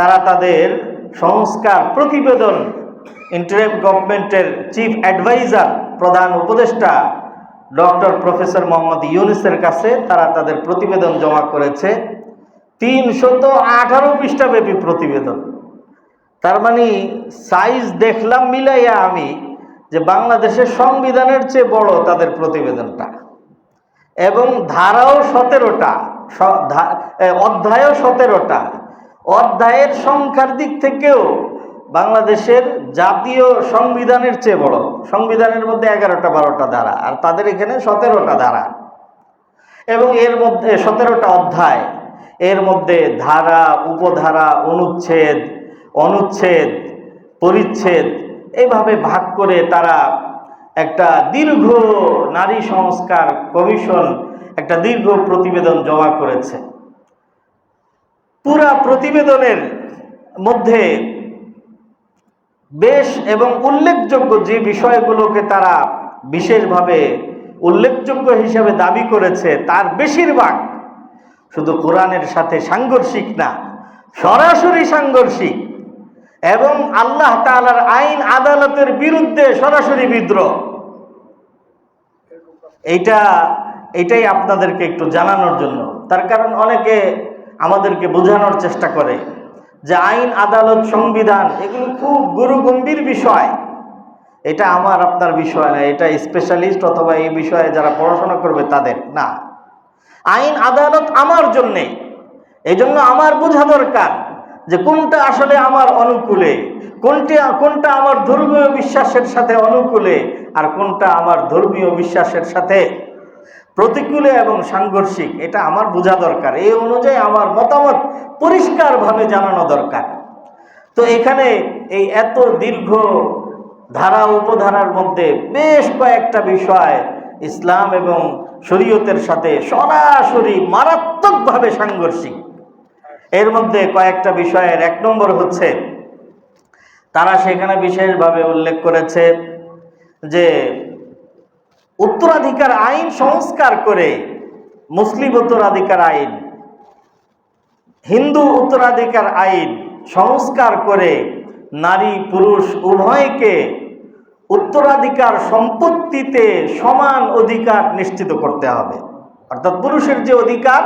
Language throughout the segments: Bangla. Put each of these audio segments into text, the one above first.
তারা তাদের সংস্কার প্রতিবেদন ইন্টারিম গভর্নমেন্টের চিফ অ্যাডভাইজার, প্রধান উপদেষ্টা ডক্টর প্রফেসর মোহাম্মদ ইউনুসের কাছে তারা তাদের প্রতিবেদন জমা করেছে। তিনশত আঠারো পৃষ্ঠাব্যাপী প্রতিবেদন। তার মানে সাইজ দেখলাম মিলাইয়া আমি যে বাংলাদেশের সংবিধানের চেয়ে বড় তাদের প্রতিবেদনটা। এবং ধারাও সতেরোটা অধ্যায়ও সতেরোটা। অধ্যায়ের সংখ্যার দিক থেকেও বাংলাদেশের জাতীয় সংবিধানের চেয়ে বড়। সংবিধানের মধ্যে এগারোটা, বারোটা ধারা, আর তাদের এখানে সতেরোটা ধারা। এবং এর মধ্যে সতেরোটা অধ্যায়, এর মধ্যে ধারা, উপধারা, অনুচ্ছেদ অনুচ্ছেদ, পরিচ্ছেদ, এভাবে ভাগ করে তারা একটা দীর্ঘ নারী সংস্কার কমিশন, একটা দীর্ঘ প্রতিবেদন জমা করেছে। পুরা প্রতিবেদনের মধ্যে বেশ এবং উল্লেখযোগ্য যে বিষয়গুলোকে তারা বিশেষভাবে উল্লেখযোগ্য হিসাবে দাবি করেছে, তার বেশিরভাগ শুধু কোরআনের সাথে সাংঘর্ষিক না, সরাসরি সাংঘর্ষিক এবং আল্লাহ তালার আইন আদালতের বিরুদ্ধে সরাসরি বিদ্রোহ। এইটা এটাই আপনাদেরকে একটু জানানোর জন্য। তার কারণ অনেকে আমাদেরকে বোঝানোর চেষ্টা করে যে আইন, আদালত, সংবিধান এগুলো খুব গুরুগম্ভীর বিষয়। এটা আমার, আপনার বিষয় না, এটা স্পেশালিস্ট অথবা এই বিষয়ে যারা পড়াশোনা করবে তাদের না। আইন, আদালত আমার জন্যে। এই জন্য আমার বোঝা দরকার যে কোনটা আসলে আমার অনুকূলে, কোনটা কোনটা আমার ধর্মীয় বিশ্বাসের সাথে অনুকূলে আর কোনটা আমার ধর্মীয় বিশ্বাসের সাথে প্রতিকূলে এবং সাংঘর্ষিক, এটা আমার বোঝা দরকার। এই অনুযায়ী আমার মতামত পরিষ্কারভাবে জানানো দরকার। তো এখানে এই এত দীর্ঘ ধারা, উপধারার মধ্যে বেশ কয়েকটা বিষয় ইসলাম এবং শরীয়তের সাথে সরাসরি মারাত্মকভাবে সাংঘর্ষিক। এর মধ্যে কয়েকটা বিষয়ের, এক নম্বর হচ্ছে, তারা সেখানে বিশেষভাবে উল্লেখ করেছে যে উত্তরাধিকার আইন সংস্কার করে মুসলিম উত্তরাধিকার আইন, হিন্দু উত্তরাধিকার আইন সংস্কার করে নারী পুরুষ উভয়কে উত্তরাধিকার সম্পত্তিতে সমান অধিকার নিশ্চিত করতে হবে। অর্থাৎ পুরুষের যে অধিকার,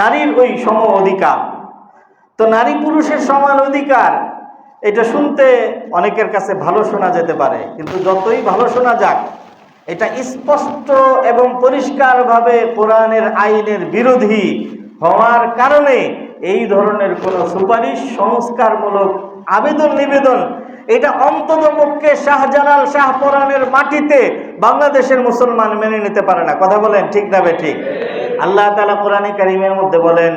নারীর ওই সম অধিকার। তো নারী পুরুষের সমান অধিকার, এটা শুনতে অনেকের কাছে ভালো শোনা যেতে পারে, কিন্তু যতই ভালো শোনা যাক এটা স্পষ্ট এবং পরিষ্কারভাবে কোরআনের আইনের বিরোধী হওয়ার কারণে এই ধরনের কোনো সুপারিশ সংস্কারমূলক আবেদন নিবেদন এটা অন্তত পক্ষে শাহজালাল শাহপরানের মাটিতে বাংলাদেশের মুসলমান মেনে নিতে পারে না। কথা বলেন, ঠিক না বে ঠিক? আল্লাহ তালা কোরআনে কারিমের মধ্যে বলেন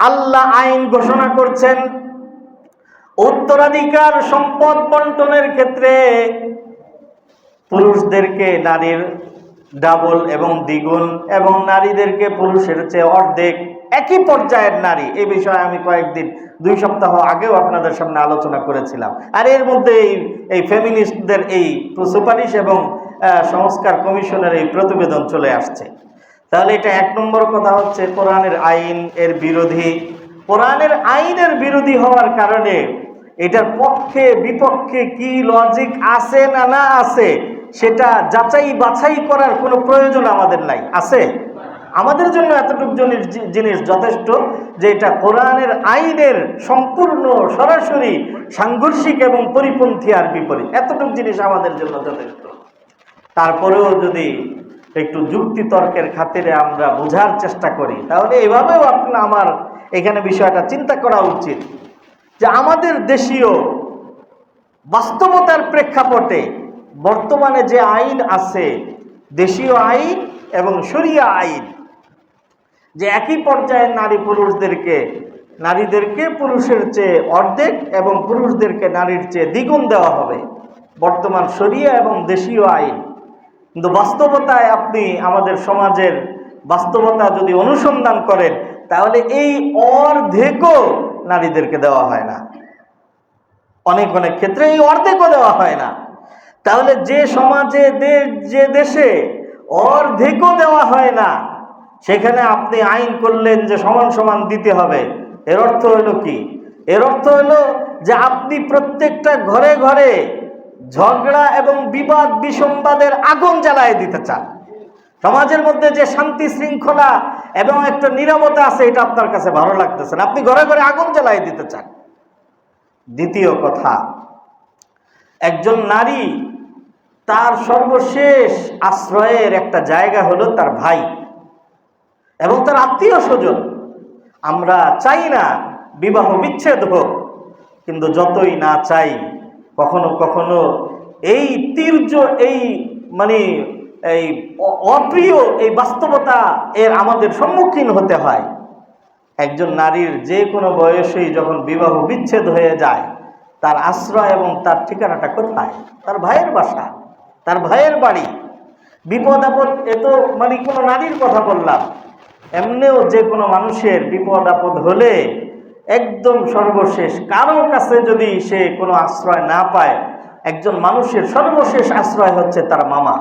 আল্লাহ আইন ঘোষণা করছেন উত্তরাধিকার সম্পদ বন্টনের ক্ষেত্রে পুরুষদেরকে নারীর ডাবল এবং দ্বিগুণ এবং নারীদেরকে পুরুষের চেয়ে অর্ধেক একই পর্যায়ের নারী। এই বিষয়ে আমি কয়েকদিন, দুই সপ্তাহ আগেও আপনাদের সামনে আলোচনা করেছিলাম। আর এর মধ্যে এই এই ফেমিনিস্টদের এই সুপারিশ এবং সংস্কার কমিশনের এই প্রতিবেদন চলে আসছে। তাহলে এটা এক নম্বর কথা হচ্ছে, কোরআনের আইন এর বিরোধী। কোরআনের আইনের বিরোধী হওয়ার কারণে এটার পক্ষে, বিপক্ষে কি লজিক আছে না না আছে, সেটা যাচাই বাছাই করার কোনো প্রয়োজন আমাদের নাই। আছে? আমাদের জন্য এতটুকু জিনিস যথেষ্ট যে এটা কোরআনের আইনের সম্পূর্ণ, সরাসরি সাংঘর্ষিক এবং পরিপন্থী আর বিপরীত। এতটুকু জিনিস আমাদের জন্য যথেষ্ট। তারপরেও যদি একটু যুক্তি তর্কের খাতিরে আমরা বোঝার চেষ্টা করি, তাহলে এভাবেও আপনার আমার এখানে বিষয়টা চিন্তা করা উচিত। যে আমাদের দেশীয় বাস্তবতার প্রেক্ষাপটে বর্তমানে যে আইন আছে, দেশীয় আইন এবং সরিয়া আইন, যে একই পর্যায়ের নারী পুরুষদেরকে, নারীদেরকে পুরুষের চেয়ে অর্ধেক এবং পুরুষদেরকে নারীর চেয়ে দ্বিগুণ দেওয়া হবে। বর্তমান সরিয়া এবং দেশীয় আইন। কিন্তু বাস্তবতায় আপনি আমাদের সমাজের বাস্তবতা যদি অনুসন্ধান করেন, তাহলে এই অর্ধেকও নারীদেরকে দেওয়া হয় না। অনেক অনেক ক্ষেত্রে এই অর্ধেকও দেওয়া হয় না। তাহলে যে সমাজে যে দেশে অর্ধেকও দেওয়া হয় না, সেখানে আপনি আইন করলেন যে সমান সমান দিতে হবে। এর অর্থ হলো কি? এর অর্থ হলো যে আপনি প্রত্যেকটা ঘরে ঘরে ঝগড়া এবং বিবাদ বিসম্বাদের আগুন জ্বালায় দিতে চান। সমাজের মধ্যে যে শান্তি শৃঙ্খলা এবং একটা নিরবতা আছে, এটা আপনার কাছে ভালো লাগতেছে না। আপনি ঘরে ঘরে আগুন জ্বালায় দিতে চান। দ্বিতীয় কথা, একজন নারী তার সর্বশেষ আশ্রয়ের একটা জায়গা হলো তার ভাই এবং তার আত্মীয় স্বজন। আমরা চাই না বিবাহ বিচ্ছেদ হোক, কিন্তু যতই না চাই, কখনো কখনো এই তীর্য, এই মানে এই অপ্রিয় এই বাস্তবতা এর আমাদের সম্মুখীন হতে হয়। একজন নারীর যে কোনো বয়সেই যখন বিবাহ বিচ্ছেদ হয়ে যায়, তার আশ্রয় এবং তার ঠিকানাটা কোথায়? তার ভাইয়ের বাসা, তার ভাইয়ের বাড়ি। বিপদ আপদ, এ তো মানে কোনো নারীর কথা বললাম। এমনিও যে কোনো মানুষের বিপদ আপদ হলে একদম সর্বশেষ, কারও কাছে যদি সে কোনো আশ্রয় না পায়, একজন মানুষের সর্বশেষ আশ্রয় হচ্ছে তার মামা।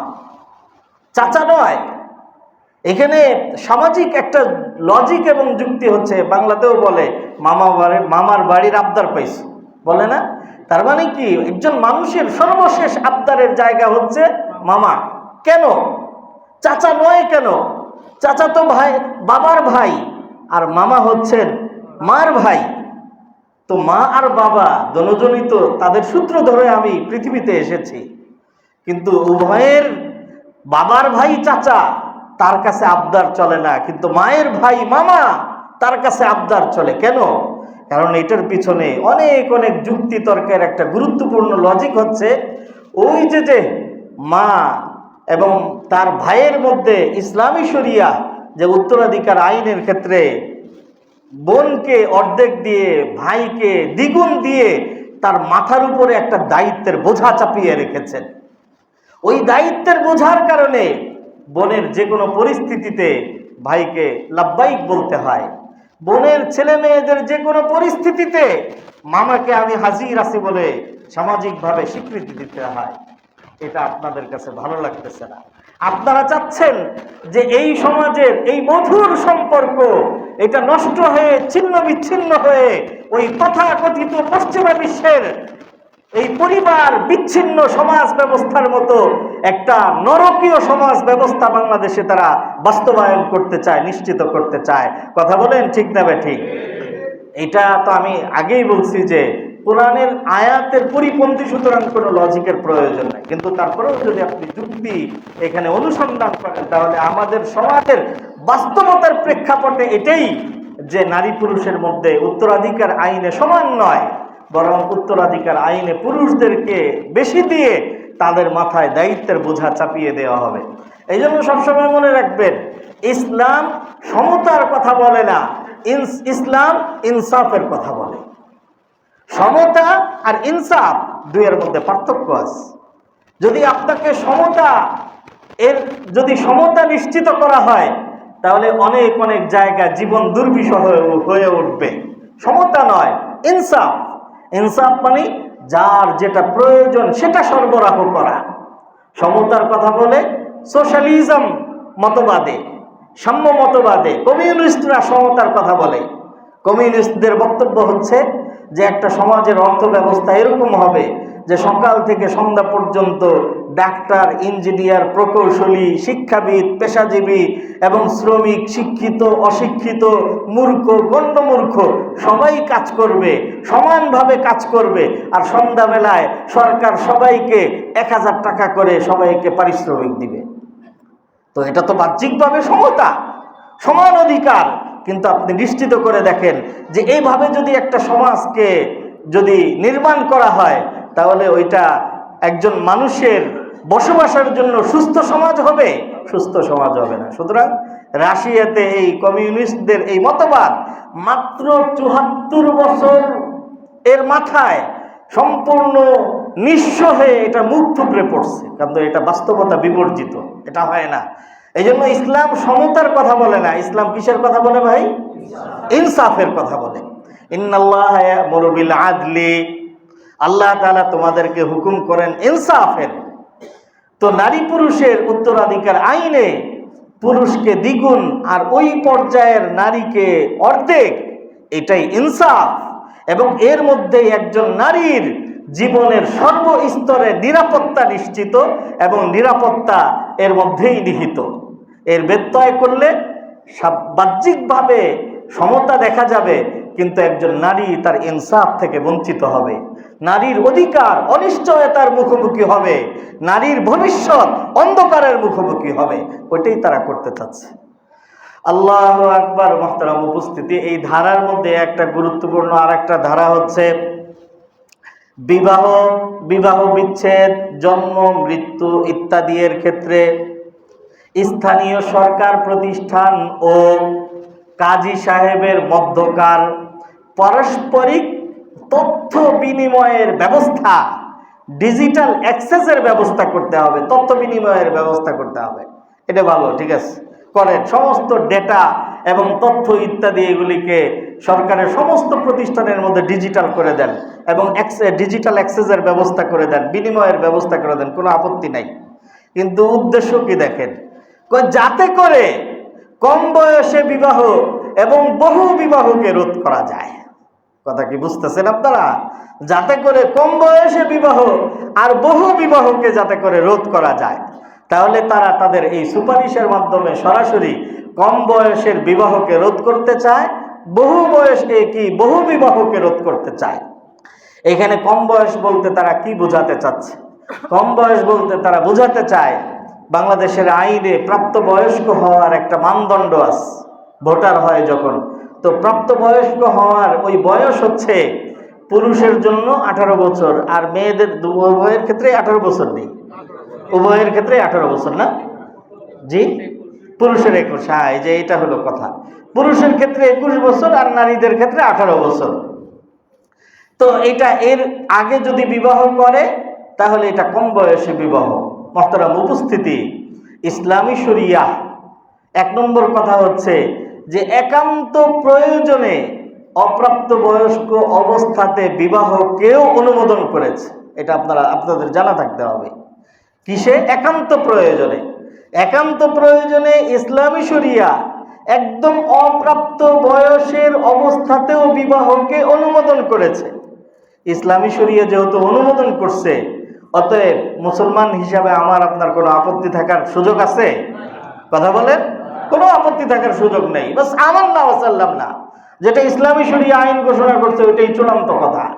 চাচা নয়। এখানে সামাজিক একটা লজিক এবং যুক্তি হচ্ছে, বাংলাতেও বলে, মামা বাড়ি, মামার বাড়ির আবদার পাইছে। বলে না? তার মানে কি? একজন মানুষের সর্বশেষ আবদারের জায়গা হচ্ছে মামা। কেন? চাচা নয় কেন? চাচা তো ভাই, বাবার ভাই, আর মামা হচ্ছেন মার ভাই। তো মা আর বাবা দনজনই তো তাদের সূত্র ধরে আমি পৃথিবীতে এসেছি। কিন্তু উভয়ের বাবার ভাই চাচা, তার কাছে আবদার চলে না, কিন্তু মায়ের ভাই মামা, তার কাছে আবদার চলে। কেন? কারণ এটার পিছনে অনেক অনেক যুক্তি তর্কের একটা গুরুত্বপূর্ণ লজিক হচ্ছে, ওই যে যে মা এবং তার ভাইয়ের মধ্যে ইসলামী শরিয়া যে উত্তরাধিকার আইনের ক্ষেত্রে বোনকে অর্ধেক দিয়ে, ভাইকে দ্বিগুণ দিয়ে তার মাথার উপরে একটা দায়িত্বের বোঝা চাপিয়ে রেখেছেন। ওই দায়িত্বের বোঝার কারণে বোনের যে কোনো পরিস্থিতিতে ভাইকে লাভবাহিক বলতে হয়। বোনের ছেলে মেয়েদের যে কোনো পরিস্থিতিতে মামাকে আমি হাজির আছি বলে সামাজিকভাবে স্বীকৃতি দিতে হয়। এটা আপনাদের কাছে ভালো লাগতেছে না। আপনারা চাচ্ছেন যে এই সমাজের এই মধুর সম্পর্ক, এটা নষ্ট হয়ে, ছিন্ন বিচ্ছিন্ন হয়ে ওই তথাকথিত পশ্চিমা বিশ্বের এই পরিবার বিচ্ছিন্ন সমাজ ব্যবস্থার মতো একটা নরকীয় সমাজ ব্যবস্থা বাংলাদেশে তারা বাস্তবায়ন করতে চায়, নিশ্চিত করতে চায়। কথা বলেন ঠিক না ঠিক? এটা তো আমি আগেই বলছি যে কোরআনের আয়াতের পরিপন্থী সুতরাং কোনো লজিকের প্রয়োজন নেই। কিন্তু তারপরেও যদি আপনি যুক্তি এখানে অনুসন্ধান করেন, তাহলে আমাদের সমাজের বাস্তবতার প্রেক্ষাপটে এটাই যে নারী পুরুষের মধ্যে উত্তরাধিকার আইনে সমান নয়। বরং উত্তরাধিকার আইনে পুরুষদেরকে বেশি দিয়ে তাদের মাথায় দায়িত্বের বোঝা চাপিয়ে দেওয়া হবে। এই জন্য সবসময় মনে রাখবেন, ইসলাম সমতার কথা বলে না ইসলাম ইনসাফের কথা বলে। সমতা আর ইনসাফ দুইয়ের মধ্যে পার্থক্য আছে। যদি আপনাকে সমতা, এর যদি সমতা নিশ্চিত করা হয়, তাহলে অনেক অনেক জায়গা জীবন দুর্বিষহ হয়ে- হয়ে উঠবে। সমতা নয়, ইনসাফ। ইনসাফ মানে যার যেটা প্রয়োজন সেটা সরবরাহ করা। সমতার কথা বলে সোশ্যালিজম মতবাদে, সাম্য মতবাদে, কমিউনিস্টরা সমতার কথা বলে। কমিউনিস্টদের বক্তব্য হচ্ছে যে একটা সমাজের অর্থ ব্যবস্থা এরকম হবে যে সকাল থেকে সন্ধ্যা পর্যন্ত ডাক্তার, ইঞ্জিনিয়ার, প্রকৌশলী, শিক্ষাবিদ, পেশাজীবী এবং শ্রমিক, শিক্ষিত, অশিক্ষিত, মূর্খ, গণ্ডমূর্খ, সবাই কাজ করবে, সমানভাবে কাজ করবে। আর সন্ধ্যাবেলায় সরকার সবাইকে এক হাজার টাকা করে সবাইকে পারিশ্রমিক দিবে। তো এটা তো বাহ্যিকভাবে সমতা, সমান অধিকার। কিন্তু আপনি নিশ্চিত করে দেখেন যে এইভাবে যদি একটা সমাজকে যদি নির্মাণ করা হয়, তাহলে ওইটা একজন মানুষের বসবাসের জন্য সুস্থ সমাজ হবে, সুস্থ সমাজ হবে না। সুতরাং রাশিয়াতে এই কমিউনিস্টদের এই মতবাদ মাত্র চুহাত্তর বছর এর মাথায় সম্পূর্ণ নিঃস্ব হয়ে এটা মুখ থুবড়ে পড়ছে কিন্তু এটা বাস্তবতা বিবর্জিত, এটা হয় না। এই জন্য ইসলাম সমতার কথা বলে না। ইসলাম কিসের কথা বলে ভাই? ইনসাফের কথা বলে। ইন্নাল্লাহ মুরবিল আদলি। আল্লাহ তাআলা তোমাদেরকে হুকুম করেন ইনসাফের। তো নারী পুরুষের উত্তরাধিকার আইনে পুরুষকে দ্বিগুণ আর ওই পর্যায়ের নারীকে অর্ধেক, এটাই ইনসাফ। এবং এর মধ্যে একজন নারীর জীবনের সর্বস্তরে নিরাপত্তা নিশ্চিত এবং নিরাপত্তা এর মধ্যেই নিহিত। এর ব্যত্যয় করলে বাহ্যিকভাবে সমতা দেখা যাবে, কিন্তু একজন নারী তার ইনসাফ থেকে বঞ্চিত হবে। নারীর অধিকার অনিশ্চয়তার মুখোমুখি হবে। নারীর ভবিষ্যৎ অন্ধকারের মুখোমুখি হবে। ওইটাই তারা করতে চাচ্ছে। আল্লাহ আকবার মহতারাম উপস্থিতি। এই ধারার মধ্যে একটা গুরুত্বপূর্ণ আর একটা ধারা হচ্ছে বিবাহ বিবাহ বিচ্ছেদ, জন্ম, মৃত্যু ইত্যাদি এর ক্ষেত্রে স্থানীয় সরকার প্রতিষ্ঠান ও কাজী সাহেবের মধ্যকার পারস্পরিক তথ্য বিনিময়ের ব্যবস্থা ডিজিটাল অ্যাক্সেসের ব্যবস্থা করতে হবে, তথ্য বিনিময়ের ব্যবস্থা করতে হবে। এটা ভালো, ঠিক আছে? করেন, সমস্ত ডেটা এবং তথ্য ইত্যাদি এগুলিকে সরকারের সমস্ত প্রতিষ্ঠানের মধ্যে ডিজিটাল করে দেন এবং ডিজিটাল অ্যাক্সেসের ব্যবস্থা করে দেন, বিনিময়ের ব্যবস্থা করে দেন, কোনো আপত্তি নাই। কিন্তু উদ্দেশ্য কি দেখেন? যাতে করে কম বয়সে বিবাহ এবং বহু বিবাহকে রোধ করা যায়। কথা কি বুঝতেছেন আপনারা? যাতে করে কম বয়সে বিবাহ আর বহু বিবাহকে যাতে করে রোধ করা যায়। তাহলে তারা তাদের এই সুপারিশের মাধ্যমে সরাসরি কম বয়সের বিবাহকে রোধ করতে চায়, বহু বয়সে কি বহু বিবাহকে রোধ করতে চায়। এখানে কম বয়স বলতে তারা কি বোঝাতে চাচ্ছে? কম বয়স বলতে তারা বোঝাতে চায়, বাংলাদেশের আইনে প্রাপ্তবয়স্ক হওয়ার একটা মানদণ্ড আছে। ভোটার হয় যখন তো প্রাপ্তবয়স্ক হওয়ার ওই বয়স হচ্ছে পুরুষের জন্য আঠারো বছর আর মেয়েদের উভয়ের ক্ষেত্রে আঠারো বছর নেই। উভয়ের ক্ষেত্রে আঠারো বছর না? জি? পুরুষের একুশ। হ্যাঁ যে এটা হলো কথা। পুরুষের ক্ষেত্রে একুশ বছর আর নারীদের ক্ষেত্রে আঠারো বছর। তো এটা এর আগে যদি বিবাহ করে, তাহলে এটা কম বয়সে বিবাহ। মহতারাম, উপস্থিতি। ইসলামী শরিয়া। এক নম্বর কথা হচ্ছে যে একান্ত প্রয়োজনে অপ্রাপ্ত বয়স্ক অবস্থাতে বিবাহ কেউ অনুমোদন করেছে, এটা আপনারা, আপনাদের জানা থাকতে হবে। কিসে? একান্ত প্রয়োজনে। একান্ত প্রয়োজনে ইসলামী শরিয়া একদম অপ্রাপ্ত বয়সের অবস্থাতেও বিবাহকে অনুমোদন করেছে। ইসলামী শরিয়া যেহেতু অনুমোদন করছে, অতএব মুসলমান হিসাবে আমার আপনার কোনো আপত্তি থাকার সুযোগ আছে? কথা বলেন। কোনো আপত্তি থাকার সুযোগ নেই। বাস আমার না, ওসাল্লাম না। যেটা ইসলামী শরিয়া আইন ঘোষণা করছে, ওইটাই চূড়ান্ত কথা।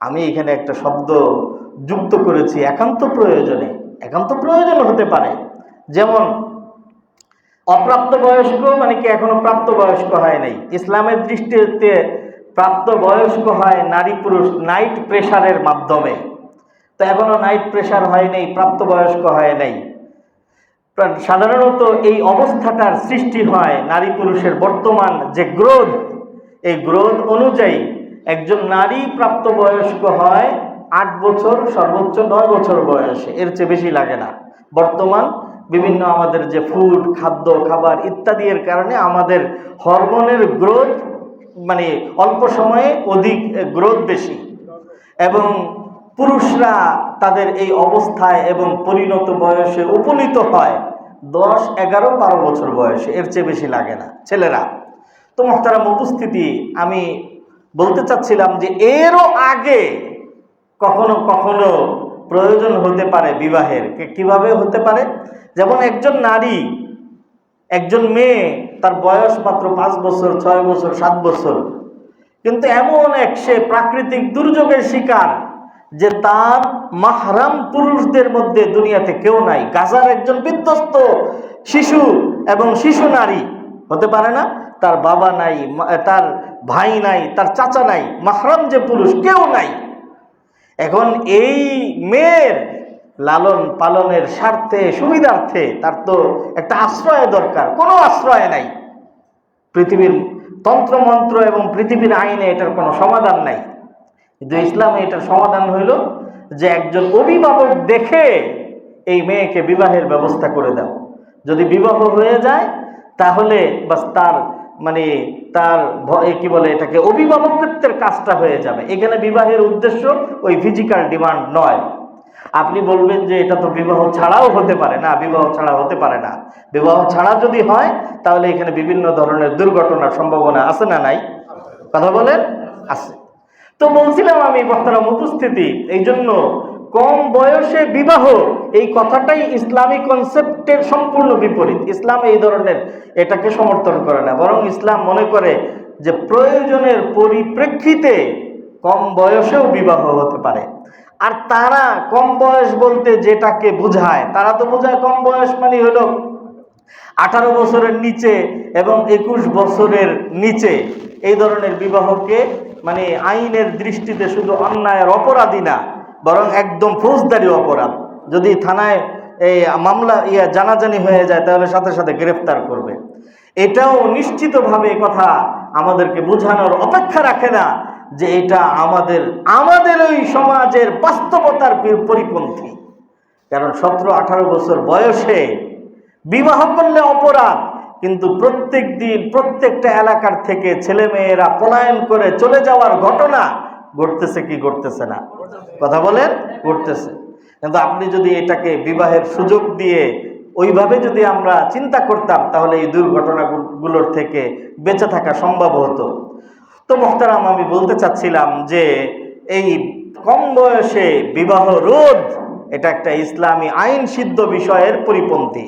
আমি এখানে একটা শব্দ যুক্ত করেছি, একান্ত প্রয়োজনে। একান্ত প্রয়োজন হতে পারে। যেমন, অপ্রাপ্ত বয়স্ক মানে কি এখনও প্রাপ্ত বয়স্ক হয় নাই? ইসলামের দৃষ্টিতে প্রাপ্ত বয়স্ক হয় নারী পুরুষ নাইট প্রেশারের মাধ্যমে। তো এখনও নাইট প্রেশার হয় নাই প্রাপ্ত বয়স্ক হয় নাই। সাধারণত এই অবস্থাটার সৃষ্টি হয় নারী পুরুষের বর্তমান যে গ্রোথ, এই গ্রোথ অনুযায়ী একজন নারী প্রাপ্তবয়স্ক হয় আট বছর, সর্বোচ্চ নয় বছর বয়সে। এর চেয়ে বেশি লাগে না। বর্তমান বিভিন্ন আমাদের যে ফুড খাদ্য, খাবার ইত্যাদি এর কারণে আমাদের হরমোনের গ্রোথ মানে অল্প সময়ে অধিক গ্রোথ বেশি। এবং পুরুষরা তাদের এই অবস্থায় এবং পরিণত বয়সে উপনীত হয়। দশ, এগারো, বারো বছর বয়সে। এর চেয়ে বেশি লাগে না। ছেলেরা, তো মহতারাম উপস্থিতি, আমি বলতে চাচ্ছিলাম যে এরও আগে কখনো কখনো প্রয়োজন হতে পারে বিবাহের। কীভাবে হতে পারে? যেমন একজন নারী, একজন মেয়ে, তার বয়স মাত্র পাঁচ বছর, ছয় বছর, সাত বছর। কিন্তু এমন এক সে প্রাকৃতিক দুর্যোগের শিকার যে তার মাহরাম পুরুষদের মধ্যে দুনিয়াতে কেউ নাই। গাজার একজন বিধ্বস্ত শিশু এবং শিশু নারী হতে পারে না। তার বাবা নাই তার ভাই নাই, তার চাচা নাই, মাহরাম যে পুরুষ কেউ নাই। এখন এই মেয়ের লালন পালনের স্বার্থে, সুবিধার্থে তার তো একটা আশ্রয় দরকার। কোনো আশ্রয় নাই। পৃথিবীর তন্ত্রমন্ত্র এবং পৃথিবীর আইনে এটার কোনো সমাধান নাই। কিন্তু ইসলামে এটার সমাধান হইল যে একজন অভিভাবক দেখে এই মেয়েকে বিবাহের ব্যবস্থা করে দাও। যদি বিবাহ হয়ে যায়, তাহলে বাস তার মানে তার কি বলে এটাকে অভিভাবকত্বের কাজটা হয়ে যাবে। এখানে বিবাহের উদ্দেশ্য ওই ফিজিক্যাল ডিমান্ড নয়। আপনি বলবেন যে এটা তো বিবাহ ছাড়াও হতে পারে। না, বিবাহ ছাড়া হতে পারে না। বিবাহ ছাড়া যদি হয়, তাহলে এখানে বিভিন্ন ধরনের দুর্ঘটনার সম্ভাবনা আছে না নাই? কথা বলেন? আছে। তো বলছিলাম আমি বক্তারাম উপস্থিতি এই জন্য কম বয়সে বিবাহ, এই কথাটাই ইসলামী কনসেপ্টের সম্পূর্ণ বিপরীত। ইসলাম এই ধরনের এটাকে সমর্থন করে না, বরং ইসলাম মনে করে যে প্রয়োজনের পরিপ্রেক্ষিতে কম বয়সেও বিবাহ হতে পারে। আর তারা কম বয়স বলতে যেটাকে বোঝায়, তারা তো বোঝায় কম বয়স মানে হলো আঠারো বছরের নিচে এবং একুশ বছরের নিচে। এই ধরনের বিবাহকে মানে আইনের দৃষ্টিতে শুধু অন্যায়ের অপরাধী না, বরং একদম ফৌজদারি অপরাধ। যদি থানায় এই মামলা, ইয়া জানাজানি হয়ে যায়, তাহলে সাথে সাথে গ্রেফতার করবে। এটাও নিশ্চিতভাবে কথা আমাদেরকে বোঝানোর অপেক্ষা রাখে না যে এটা আমাদের আমাদের ওই সমাজের বাস্তবতার পরিপন্থী। কারণ সতেরো আঠারো বছর বয়সে বিবাহ করলে অপরাধ কিন্তু প্রত্যেক দিন প্রত্যেকটা এলাকার থেকে ছেলে মেয়েরা পলায়ন করে চলে যাওয়ার ঘটনা ঘটতেছে কি ঘটতেছে না? কথা বলেন, ঘটতেছে। কিন্তু আপনি যদি এটাকে বিবাহের সুযোগ দিয়ে ওইভাবে যদি আমরা চিন্তা করতাম, তাহলে এই দুর্ঘটনাগুলোর থেকে বেঁচে থাকা সম্ভব হতো। তো মোহতারাম, আমি বলতে চাচ্ছিলাম যে এই কম বয়সে বিবাহ রোধ, এটা একটা ইসলামী আইন সিদ্ধ বিষয়ের পরিপন্থী।